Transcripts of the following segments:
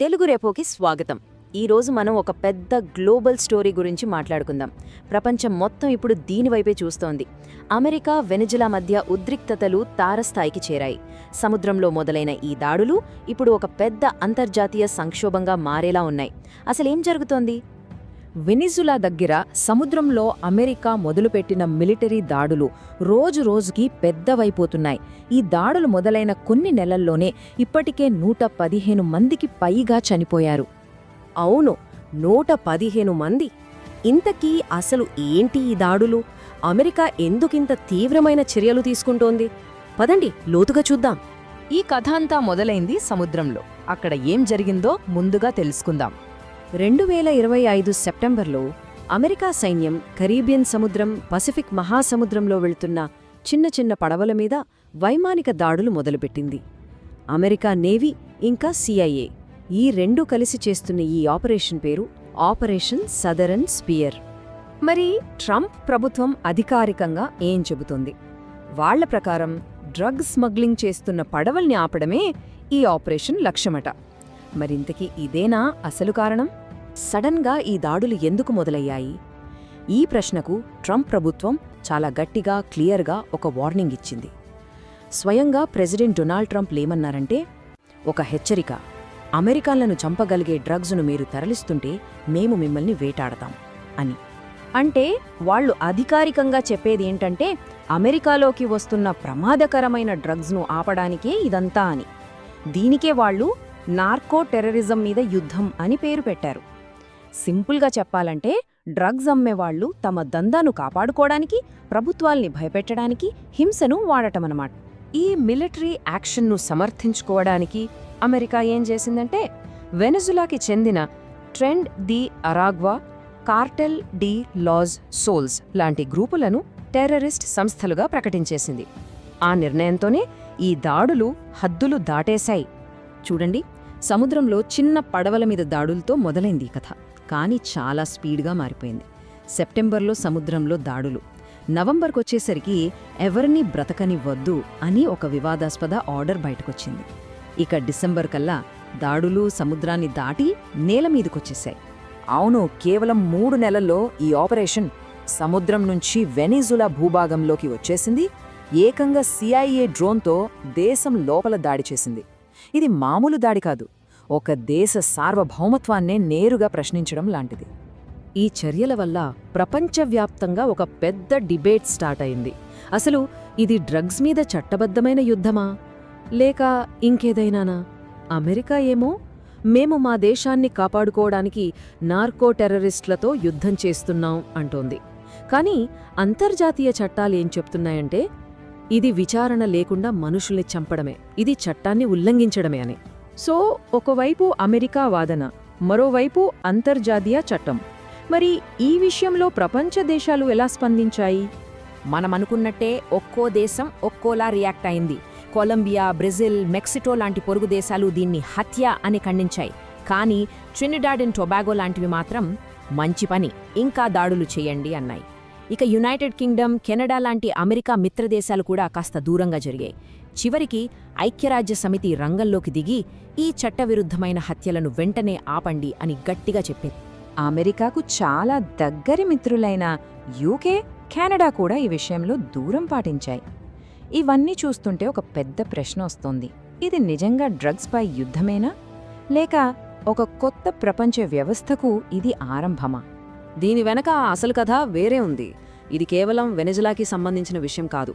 తెలుగు రేపోకి స్వాగతం. ఈరోజు మనం ఒక పెద్ద గ్లోబల్ స్టోరీ గురించి మాట్లాడుకుందాం. ప్రపంచం మొత్తం ఇప్పుడు దీనివైపే చూస్తోంది. అమెరికా వెనిజులా మధ్య ఉద్రిక్తతలు తారస్థాయికి చేరాయి. సముద్రంలో మొదలైన ఈ దాడులు ఇప్పుడు ఒక పెద్ద అంతర్జాతీయ సంక్షోభంగా మారేలా ఉన్నాయి. అసలేం జరుగుతోంది? వెనిజులా దగ్గర సముద్రంలో అమెరికా మొదలుపెట్టిన మిలిటరీ దాడులు రోజు రోజుకి పెద్దవైపోతున్నాయి. ఈ దాడులు మొదలైన కొన్ని నెలల్లోనే ఇప్పటికే నూట పదిహేను మందికి పైగా చనిపోయారు. అవును నూట పదిహేను మంది. ఇంతకీ అసలు ఏంటి ఈ దాడులు? అమెరికా ఎందుకింత తీవ్రమైన చర్యలు తీసుకుంటోంది? పదండి లోతుగా చూద్దాం. ఈ కథ అంతా మొదలైంది సముద్రంలో. అక్కడ ఏం జరిగిందో ముందుగా తెలుసుకుందాం. రెండు వేల ఇరవై ఐదు సెప్టెంబర్లో అమెరికా సైన్యం కరీబియన్ సముద్రం పసిఫిక్ మహాసముద్రంలో వెళుతున్న చిన్న చిన్న పడవల మీద వైమానిక దాడులు మొదలుపెట్టింది. అమెరికా నేవీ ఇంకా సిఐఏ ఈ రెండు కలిసి చేస్తున్న ఈ ఆపరేషన్ పేరు ఆపరేషన్ సదరన్ స్పియర్. మరి ట్రంప్ ప్రభుత్వం అధికారికంగా ఏం చెబుతుంది? వాళ్ళ ప్రకారం డ్రగ్ స్మగ్లింగ్ చేస్తున్న పడవల్ని ఆపడమే ఈ ఆపరేషన్ లక్ష్యమట. మరింతకీ ఇదేనా అసలు కారణం? సడన్గా ఈ దాడులు ఎందుకు మొదలయ్యాయి? ఈ ప్రశ్నకు ట్రంప్ ప్రభుత్వం చాలా గట్టిగా క్లియర్గా ఒక వార్నింగ్ ఇచ్చింది. స్వయంగా ప్రెసిడెంట్ డొనాల్డ్ ట్రంప్ లేమన్నారంటే ఒక హెచ్చరిక. అమెరికాలను చంపగలిగే డ్రగ్స్ను మీరు తరలిస్తుంటే మేము మిమ్మల్ని వేటాడతాం అని. అంటే వాళ్ళు అధికారికంగా చెప్పేది ఏంటంటే అమెరికాలోకి వస్తున్న ప్రమాదకరమైన డ్రగ్స్ను ఆపడానికే ఇదంతా అని. దీనికే వాళ్ళు నార్కో టెర్రరిజం మీద యుద్ధం అని పేరు పెట్టారు. సింపుల్గా చెప్పాలంటే డ్రగ్స్ అమ్మేవాళ్ళు తమ దందాను కాపాడుకోవడానికి ప్రభుత్వాల్ని భయపెట్టడానికి హింసను వాడటమన్నమాట ఈ మిలిటరీ యాక్షన్ను సమర్థించుకోవడానికి అమెరికా ఏం చేసిందంటే వెనజులాకి చెందిన Tren de Aragua cartel de los Soles లాంటి గ్రూపులను టెర్రరిస్ట్ సంస్థలుగా ప్రకటించేసింది. ఆ నిర్ణయంతోనే ఈ దాడులు హద్దులు దాటేశాయి. చూడండి సముద్రంలో చిన్న పడవల మీద దాడులతో మొదలైంది ఈ కథ. కానీ చాలా స్పీడ్గా మారిపోయింది. సెప్టెంబర్లో సముద్రంలో దాడులు. నవంబర్కొచ్చేసరికి ఎవరిని బ్రతకనివ్వద్దు అని ఒక వివాదాస్పద ఆర్డర్ బయటకొచ్చింది. ఇక డిసెంబర్ కల్లా దాడులు సముద్రాన్ని దాటి నేల మీదకొచ్చేశాయి అవును కేవలం మూడు నెలల్లో ఈ ఆపరేషన్ సముద్రం నుంచి వెనిజులా భూభాగంలోకి వచ్చేసింది. ఏకంగా సిఐఏ డ్రోన్తో దేశం లోపల దాడి చేసింది. ఇది మామూలు దాడి కాదు. ఒక దేశ సార్వభౌమత్వాన్నే నేరుగా ప్రశ్నించడం లాంటిది. ఈ చర్యల వల్ల ప్రపంచవ్యాప్తంగా ఒక పెద్ద డిబేట్ స్టార్ట్ అయింది. అసలు ఇది డ్రగ్స్ మీద చట్టబద్ధమైన యుద్ధమా? లేక ఇంకేదైనానా? అమెరికా ఏమో? మేము మా దేశాన్ని కాపాడుకోవడానికి నార్కో టెర్రరిస్టులతో యుద్ధం చేస్తున్నాం అంటోంది. కానీ అంతర్జాతీయ చట్టాలేం చెప్తున్నాయంటే ఇది విచారణ లేకుండా మనుషుల్ని చంపడమే. ఇది చట్టాన్ని ఉల్లంఘించడమే అని. సో ఒకవైపు అమెరికా వాదన మరోవైపు అంతర్జాతీయ చట్టం. మరి ఈ విషయంలో ప్రపంచ దేశాలు ఎలా స్పందించాయి? మనమనుకున్నట్టే ఒక్కో దేశం ఒక్కోలా రియాక్ట్ అయింది. కొలంబియా బ్రెజిల్ మెక్సికో లాంటి పొరుగు దేశాలు దీన్ని హత్య అని ఖండించాయి. కానీ ట్రినిడాడ్ అండ్ టొబాగో లాంటివి మాత్రం మంచి పని ఇంకా దాడులు చేయండి అన్నాయి. ఇక యునైటెడ్ కింగ్డమ్ కెనడా లాంటి అమెరికా మిత్రదేశాలు కూడా కాస్త దూరంగా జరిగాయి. చివరికి ఐక్యరాజ్య సమితి రంగంలోకి దిగి ఈ చట్టవిరుద్ధమైన హత్యలను వెంటనే ఆపండి అని గట్టిగా చెప్పింది. అమెరికాకు చాలా దగ్గరి మిత్రులైన యూకే కెనడా కూడా ఈ విషయంలో దూరం పాటించాయి. ఇవన్నీ చూస్తుంటే ఒక పెద్ద ప్రశ్న వస్తోంది. ఇది నిజంగా డ్రగ్స్పై యుద్ధమేనా? లేక ఒక కొత్త ప్రపంచ వ్యవస్థకు ఇది ఆరంభమా? దీని వెనక అసలు కథ వేరే ఉంది. ఇది కేవలం వెనజులాకి సంబంధించిన విషయం కాదు.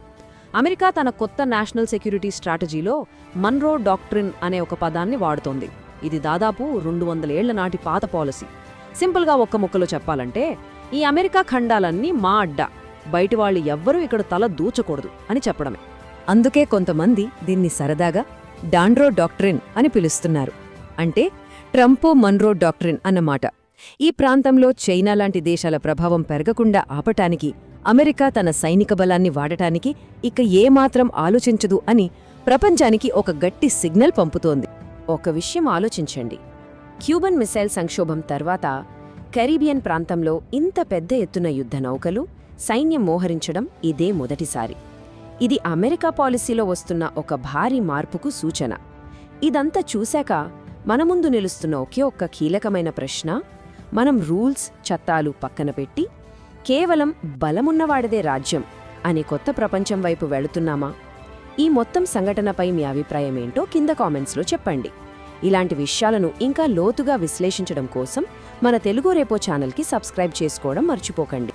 అమెరికా తన కొత్త నేషనల్ సెక్యూరిటీ స్ట్రాటజీలో మన్రో డాక్ట్రిన్ అనే ఒక పదాన్ని వాడుతోంది. ఇది దాదాపు రెండు వందల ఏళ్ళ నాటి పాత పాలసీ. సింపుల్గా ఒక్క ముక్కలో చెప్పాలంటే ఈ అమెరికా ఖండాలన్నీ మా అడ్డా. బయటి వాళ్ళు ఎవ్వరూ ఇక్కడ తల దూచకూడదు అని చెప్పడమే. అందుకే కొంతమంది దీన్ని సరదాగా డాండ్రో డాక్ట్రిన్ అని పిలుస్తున్నారు. అంటే ట్రంపో మన్రో డాక్ట్రిన్ అన్నమాట. ఈ ప్రాంతంలో చైనా లాంటి దేశాల ప్రభావం పెరగకుండా ఆపటానికి అమెరికా తన సైనిక బలాన్ని వాడటానికి ఇక ఏమాత్రం ఆలోచించదు అని ప్రపంచానికి ఒక గట్టి సిగ్నల్ పంపుతోంది. ఒక విషయం ఆలోచించండి. క్యూబన్ మిసైల్ సంక్షోభం తర్వాత కరీబియన్ ప్రాంతంలో ఇంత పెద్ద ఎత్తున యుద్ధ నౌకలు సైన్యం మోహరించడం ఇదే మొదటిసారి. ఇది అమెరికా పాలసీలో వస్తున్న ఒక భారీ మార్పుకు సూచన. ఇదంతా చూశాక మన ముందు నిలుస్తున్న ఒకే ఒక్క కీలకమైన ప్రశ్న మనం రూల్స్ చట్టాలు పక్కన పెట్టి కేవలం బలమున్నవాడిదే రాజ్యం అనే కొత్త ప్రపంచం వైపు వెళుతున్నామా? ఈ మొత్తం సంఘటనపై మీ అభిప్రాయం ఏంటో కింద కామెంట్స్లో చెప్పండి. ఇలాంటి విషయాలను ఇంకా లోతుగా విశ్లేషించడం కోసం మన తెలుగు రేపో ఛానల్కి సబ్స్క్రైబ్ చేసుకోవడం మర్చిపోకండి.